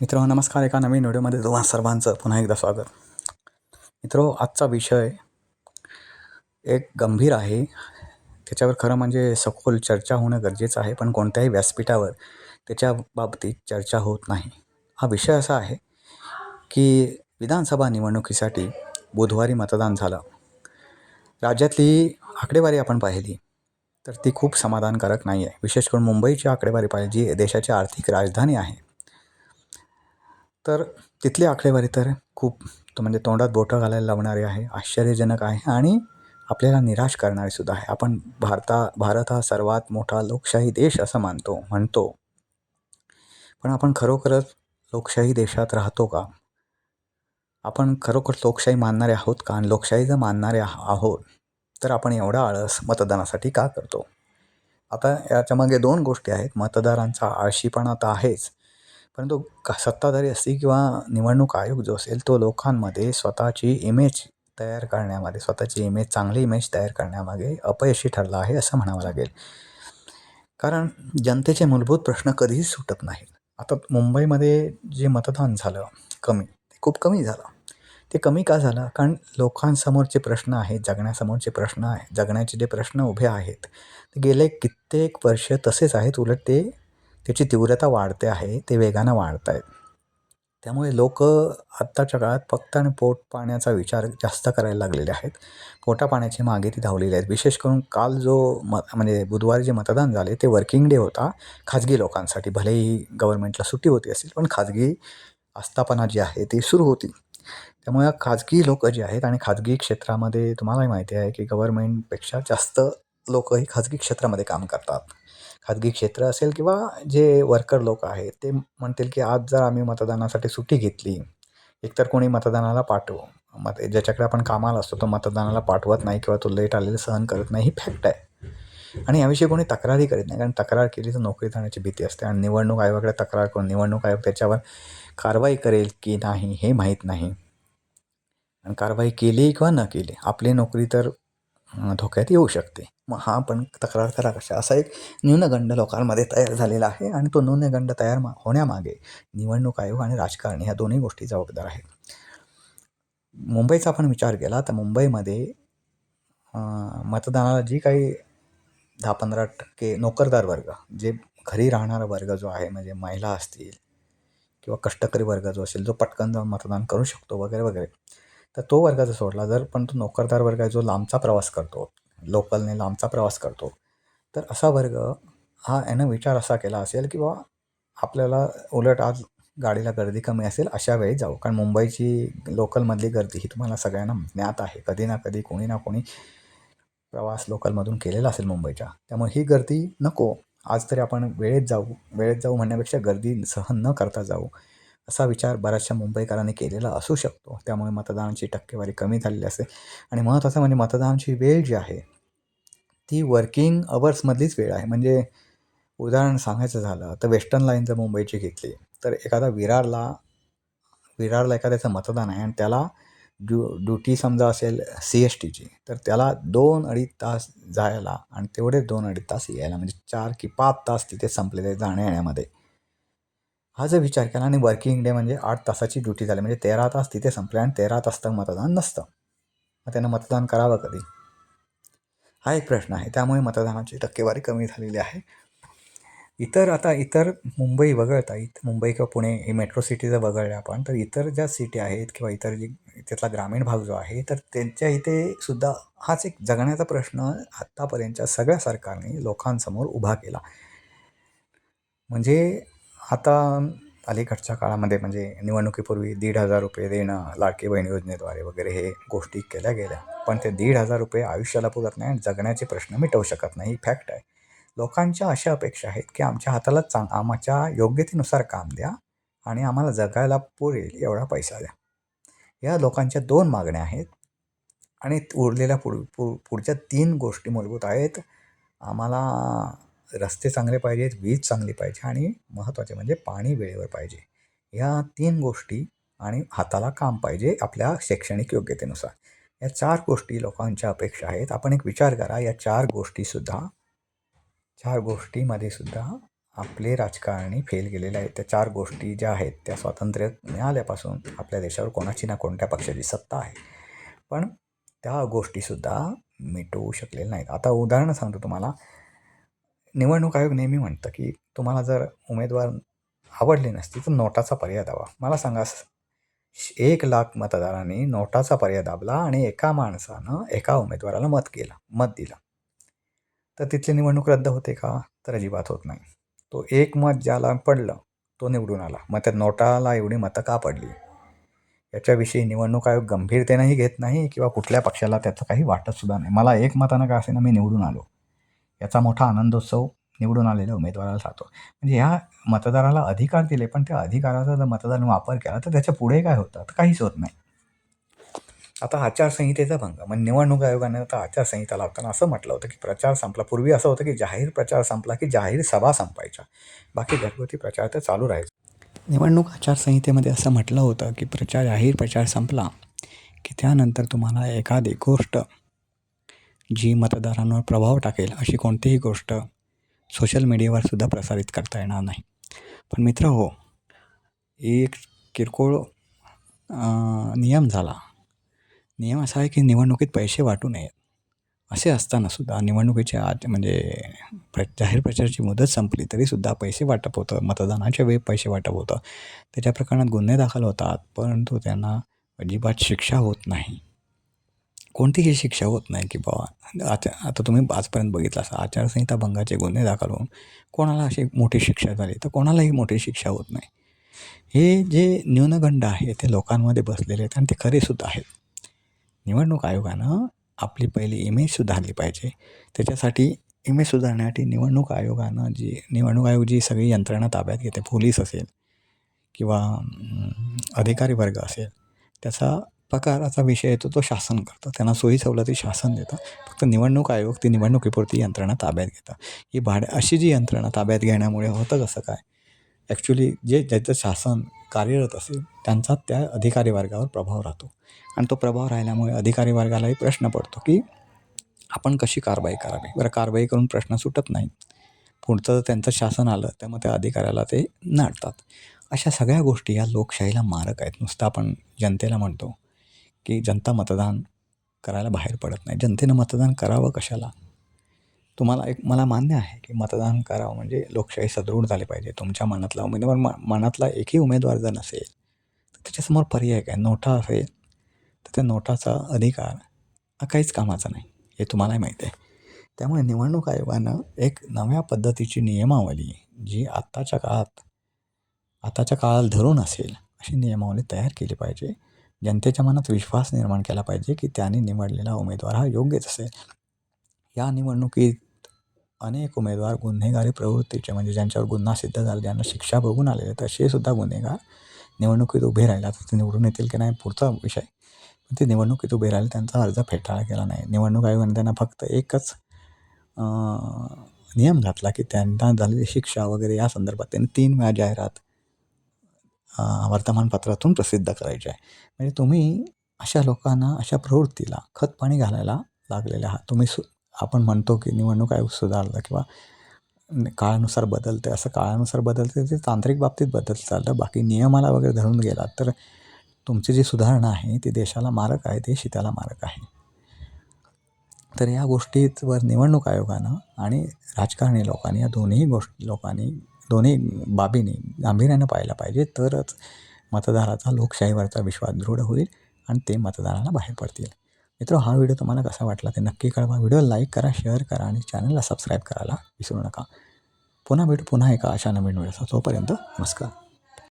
मित्रांनो नमस्कार एका नवीन व्हिडिओमध्ये तुम्हा सर्वांचं पुन्हा एकदा स्वागत. मित्रो आजचा विषय एक गंभीर आहे. त्याच्यावर खरं म्हणजे सखोल चर्चा होणं गरजेचं आहे पण कोणत्याही व्यासपीठावर त्याच्या बाबतीत चर्चा होत नाही. हा विषय असा आहे की विधानसभा निवडणुकीसाठी बुधवारी मतदान झालं. राज्यातली आकडेवारी आपण पाहिली तर ती खूप समाधानकारक नाही आहे विशेष करून मुंबईची आकडेवारी पाहिली जी देशाची आर्थिक राजधानी आहे. तर तिथली आकडेवारी तर खूप तो म्हणजे तोंडात बोटं घालायला लावणारी आहे आश्चर्यजनक आहे आणि आपल्याला निराश करणारीसुद्धा आहे. आपण भारता भारत हा सर्वात मोठा लोकशाही देश असं मानतो म्हणतो. पण आपण खरोखरच लोकशाही देशात राहतो का? आपण खरोखर लोकशाही मानणारे आहोत का? आणि लोकशाही जर मानणारे आहोत तर आपण एवढा आळस मतदानासाठी का करतो? आता याच्यामागे दोन गोष्टी आहेत. मतदारांचा आळशीपणा तर आहेच. परंतु सत्ताधारी असतील किंवा निवडणूक आयोग जो असेल तो लोकांमध्ये स्वतःची इमेज तयार करण्यामध्ये स्वतःची इमेज चांगली इमेज तयार करण्यामागे अपयशी ठरला आहे असं म्हणावं लागेल. कारण जनतेचे मूलभूत प्रश्न कधीच सुटत नाहीत. आता मुंबईमध्ये जे मतदान झालं कमी ते खूप कमी झालं. ते कमी का झालं? कारण लोकांसमोरचे प्रश्न आहेत जगण्यासमोरचे प्रश्न आहेत जगण्याचे जे प्रश्न उभे आहेत ते गेले कित्येक वर्ष तसेच आहेत उलट ते त्याची तीव्रता वाढते आहे ते वेगानं वाढत आहेत त्यामुळे लोक आत्ताच्या काळात फक्त आणि पोट पाण्याचा विचार जास्त करायला लागलेले आहेत. पोटापाण्याचे मागे ती धावलेली आहेत. विशेष करून काल जो म म्हणजे बुधवारी जे मतदान झाले ते वर्किंग डे होता. खाजगी लोकांसाठी भलेही गव्हर्नमेंटला सुट्टी होती असेल पण खाजगी आस्थापना जी आहे ती सुरू होती. त्यामुळे खाजगी लोक जे आहेत आणि खाजगी क्षेत्रामध्ये तुम्हालाही माहिती आहे की गव्हर्नमेंटपेक्षा जास्त लोक ही खाजगी क्षेत्रामध्ये काम करतात. खाजगी क्षेत्र असेल किंवा जे वर्कर लोक आहेत ते म्हणतील की आज जर आम्ही मतदानासाठी सुट्टी घेतली एकतर कोणी मतदानाला पाठवू. मत ज्याच्याकडे आपण कामाला असतो तो मतदानाला पाठवत नाही किंवा तो लेट आलेलं सहन करत नाही ही फॅक्ट आहे. आणि याविषयी कोणी तक्रारही करीत नाही कारण तक्रार केली तर नोकरी जाण्याची भीती असते आणि निवडणूक आयोगाकडे तक्रार करून निवडणूक आयोग त्याच्यावर कारवाई करेल की नाही हे माहीत नाही. आणि कारवाई केली किंवा न केली आपली नोकरी तर धोक्यात येऊ शकते. मग हा पण तक्रार करा कशा? असा एक न्यूनगंड लोकांमध्ये तयार झालेला आहे आणि तो न्यूनगंड तयार मा- होण्यामागे निवडणूक आयोग आणि राजकारणी ह्या दोन्ही गोष्टी जबाबदार आहेत. मुंबईचा आपण विचार केला तर मुंबईमध्ये मतदानाला जी काही दहा पंधरा टक्के नोकरदार वर्ग जे घरी राहणारा वर्ग जो आहे म्हणजे महिला असतील किंवा कष्टकरी वर्ग जो असेल जो पटकन जाऊन मतदान करू शकतो वगैरे वगैरे तर तो वर्ग जर सोडला जर पण तो नोकरदार वर्ग आहे जो लांबचा प्रवास करतो लोकलने लांबचा प्रवास करतो. तर असा वर्ग हा यानं विचार असा केला असेल की बा आपल्याला उलट आज गाडीला गर्दी कमी असेल अशा वेळी जाऊ. कारण मुंबईची लोकलमधली गर्दी ही तुम्हाला सगळ्यांना ज्ञात आहे. कधी ना कधी कोणी ना कोणी प्रवास लोकलमधून केलेला असेल मुंबईच्या त्यामुळे ही गर्दी नको. आज तरी आपण वेळेत जाऊ. वेळेत जाऊ म्हणण्यापेक्षा गर्दी सहन न करता जाऊ. असा विचार बऱ्याचशा मुंबईकरांनी केलेला असू शकतो. त्यामुळे मतदानाची टक्केवारी कमी झालेली असेल आणि महत्त्वाचं म्हणजे मतदानाची वेळ जी आहे ती वर्किंग अवर्समधलीच वेळ आहे. म्हणजे उदाहरण सांगायचं झालं तर वेस्टर्न लाईन जर मुंबईची घेतली तर एखादा विरारला विरारला एखाद्याचं मतदान आहे आणि त्याला ड्यू ड्युटी समजा असेल सी एस टीची तर त्याला दोन अडीच तास जायला आणि तेवढे दोन अडीच तास यायला म्हणजे चार की पाच तास तिथे संपलेले जाण्या येण्यामध्ये हा जर विचार केला आणि वर्किंग डे म्हणजे आठ तासाची ड्युटी झाली म्हणजे तेरा तास तिथे संपले आणि तेरा तास तर मतदान नसतं. मग त्यांना मतदान करावं कधी? हा एक प्रश्न आहे. त्यामुळे मतदानाची टक्केवारी कमी झालेली आहे. इतर आता इतर मुंबई वगळता इत मुंबई किंवा पुणे हे मेट्रो सिटी जर वगळल्या आपण तर इतर ज्या सिटी आहेत किंवा इतर जी तिथला ग्रामीण भाग जो आहे तर त्यांच्या इथे सुद्धा हाच एक जगण्याचा प्रश्न आत्तापर्यंतच्या सगळ्या सरकारने लोकांसमोर उभा केला. म्हणजे आता अलीकडच्या काळामध्ये म्हणजे निवडणुकीपूर्वी दीड हजार रुपये देणं लाडकी बहीण योजनेद्वारे वगैरे हे गोष्टी केल्या गेल्या. पण ते दीड हजार रुपये आयुष्याला पुरत नाही आणि जगण्याचे प्रश्न मिटवू शकत नाही ही फॅक्ट आहे. लोकांच्या अशा अपेक्षा आहेत की आमच्या हाताला चांग आमच्या योग्यतेनुसार काम द्या आणि आम्हाला जगायला पुरेल एवढा पैसा द्या. या लोकांच्या दोन मागण्या आहेत आणि उरलेल्या पुढ पु पुढच्या तीन गोष्टी मूलभूत आहेत. आम्हाला रस्ते चांगले पाहिजेत वीज चांगली पाहिजे आणि महत्त्वाचे म्हणजे पाणी वेळेवर पाहिजे. या तीन गोष्टी आणि हाताला काम पाहिजे आपल्या शैक्षणिक योग्यतेनुसार. या चार गोष्टी लोकांच्या अपेक्षा आहेत. आपण एक विचार करा या चार गोष्टीसुद्धा चार गोष्टीमध्ये सुद्धा आपले राजकारणी फेल गेलेले आहेत. त्या चार गोष्टी ज्या आहेत त्या स्वातंत्र्य मिळाल्यापासून आपल्या देशावर कोणाची ना कोणत्या पक्षाची सत्ता आहे. पण त्या गोष्टीसुद्धा मिटवू शकलेल्या नाहीत. आता उदाहरणं सांगतो तुम्हाला. निवडणूक आयोग नेहमी म्हणतं की तुम्हाला जर उमेदवार आवडले नसतील तर नोटाचा पर्याय दाबा. मला सांगा श- एक लाख मतदारांनी नोटाचा पर्याय दाबला आणि एका माणसानं एका उमेदवाराला मत केलं मत दिलं. तर तिथली निवडणूक रद्द होते का? तर अजिबात होत नाही. तो एक मत ज्याला पडलं तो निवडून आला. मग त्या नोटाला एवढी मतं का पडली? याच्याविषयी निवडणूक आयोग गंभीरतेनंही घेत नाही किंवा कुठल्या पक्षाला त्याचं काही वाटतसुद्धा नाही. मला एक मतानं का असेना मी निवडून आलो. याचा मोठा आनंदोत्सव निवडून आलेल्या उमेदवाराला साधतो म्हणजे ह्या मतदाराला अधिकार दिले पण त्या अधिकाराचा जर मतदाराने वापर केला तर त्याच्या पुढे काय होतं? तर काहीच होत नाही. आता आचारसंहितेचा भंग. म्हणजे निवडणूक आयोगाने आता आचारसंहिता लावताना असं म्हटलं होतं की प्रचार संपला. पूर्वी असं होतं की जाहीर प्रचार संपला की जाहीर सभा संपायच्या. बाकी घरगुती प्रचार तर चालू राहायचा. निवडणूक आचारसंहितेमध्ये असं म्हटलं होतं की प्रचार जाहीर प्रचार संपला की त्यानंतर तुम्हाला एखादी गोष्ट जी मतदारांवर प्रभाव टाकेल अशी कोणतीही गोष्ट सोशल मीडियावर सुद्धा प्रसारित करता येणार नाही. पण मित्र हो एक किरकोळ नियम झाला. नियम असा आहे की निवडणुकीत पैसे वाटू नयेत. असे असताना सुद्धा निवडणुकीच्या आत म्हणजे प्र जाहीर प्रचाराची मुदत संपली तरीसुद्धा पैसे वाटप होतं. मतदानाच्या वेळी पैसे वाटप होतं. त्याच्या प्रकरणात गुन्हे दाखल होतात परंतु त्यांना अजिबात शिक्षा होत नाही. कोणतीही शिक्षा होत नाही की बाबा आता आता तुम्ही आजपर्यंत बघितला असा आचारसंहिता भंगाचे गुन्हे दाखल होऊन कोणाला अशी मोठी शिक्षा झाली तर कोणालाही मोठी शिक्षा होत नाही. हे जे न्यूनगंड आहे ते लोकांमध्ये बसलेले आहेत आणि ते खरेसुद्धा आहेत. निवडणूक आयोगानं आपली पहिली इमेज सुधारली पाहिजे. त्याच्यासाठी इमेज सुधारण्यासाठी निवडणूक आयोगानं जी निवडणूक आयोग जी सगळी यंत्रणा ताब्यात घेते पोलीस असेल किंवा अधिकारी वर्ग असेल त्याचा पगाराचा विषय येतो तो शासन करतं. त्यांना सोयी सवलती शासन देतं. फक्त निवडणूक आयोग ती निवडणुकीपुरती यंत्रणा ताब्यात घेतं. ही भाड्या अशी जी यंत्रणा ताब्यात घेण्यामुळे होतं कसं काय? ॲक्च्युली जे ज्याचं शासन कार्यरत असेल त्यांचा त्या अधिकारी वर्गावर प्रभाव राहतो. आणि तो प्रभाव राहिल्यामुळे अधिकारी वर्गालाही प्रश्न पडतो की आपण कशी कारवाई करावी? बरं कारवाई करून प्रश्न सुटत नाही पुढचं जर त्यांचं शासन आलं तर मग त्या अधिकाऱ्याला ते नाडतात अशा सगळ्या गोष्टी या लोकशाहीला मारक आहेत. नुसतं आपण जनतेला म्हणतो की जनता मतदान करायला बाहेर पडत नाही. जनतेनं मतदान करावं कशाला? तुम्हाला एक मला मान्य आहे की मतदान करावं म्हणजे लोकशाही सदृढ झाली पाहिजे. तुमच्या मनातला उमेदवार म मनातला एकही उमेदवार जर नसेल तर त्याच्यासमोर पर्याय काय? नोटा असेल तर त्या नोटाचा अधिकार हा काहीच कामाचा नाही हे तुम्हालाही माहीत आहे. त्यामुळे निवडणूक आयोगानं एक नव्या पद्धतीची नियमावली जी आत्ताच्या काळात आताच्या काळाला धरून असेल अशी नियमावली तयार केली पाहिजे. जनतेच्या मनात विश्वास निर्माण केला पाहिजे की त्यांनी निवडलेला उमेदवार हा योग्यच असेल. या निवडणुकीत अनेक उमेदवार गुन्हेगारी प्रवृत्तीचे म्हणजे ज्यांच्यावर गुन्हा सिद्ध झाला ज्यांना शिक्षा बघून आलेले तसे सुद्धा गुन्हेगार निवडणुकीत उभे राहिले. तर ते निवडून येतील की नाही पुढचा विषय. पण ते निवडणुकीत उभे राहिले त्यांचा अर्ज फेटाळा केला नाही. निवडणूक आयोगाने त्यांना फक्त एकच नियम घातला की त्यांना झालेली शिक्षा वगैरे या संदर्भात त्यांनी तीन वेळा जाहिरात वर्तमानपत्रातून प्रसिद्ध करायची आहे. म्हणजे तुम्ही अशा लोकांना अशा प्रवृत्तीला खतपाणी घालायला लागलेले आहात. तुम्ही सु आपण म्हणतो की निवडणूक आयोग सुधारलं किंवा काळानुसार बदलते असं काळानुसार बदलते ते तांत्रिक बाबतीत बदलत चाललं बाकी नियमाला वगैरे धरून गेलात तर तुमची जी सुधारणा आहे ती देशाला मारक आहे ते शिताला मारक आहे. तर या गोष्टीवर निवडणूक आयोगानं आणि राजकारणी लोकांनी या दोन्ही गोष्टी लोकांनी दोन्ही बाबींनी गांभीर्यानं पाहायला पाहिजे तरच मतदाराचा लोकशाहीवरचा विश्वास दृढ होईल आणि ते मतदाराला बाहेर पडतील. मित्र हा व्हिडिओ तुम्हाला कसा वाटला ते नक्की कळवा. व्हिडिओ लाईक करा शेअर करा आणि चॅनलला सबस्क्राईब करायला विसरू नका. पुन्हा भेटू पुन्हा एका अशा नवीन व्हिडिओचा तोपर्यंत नमस्कार.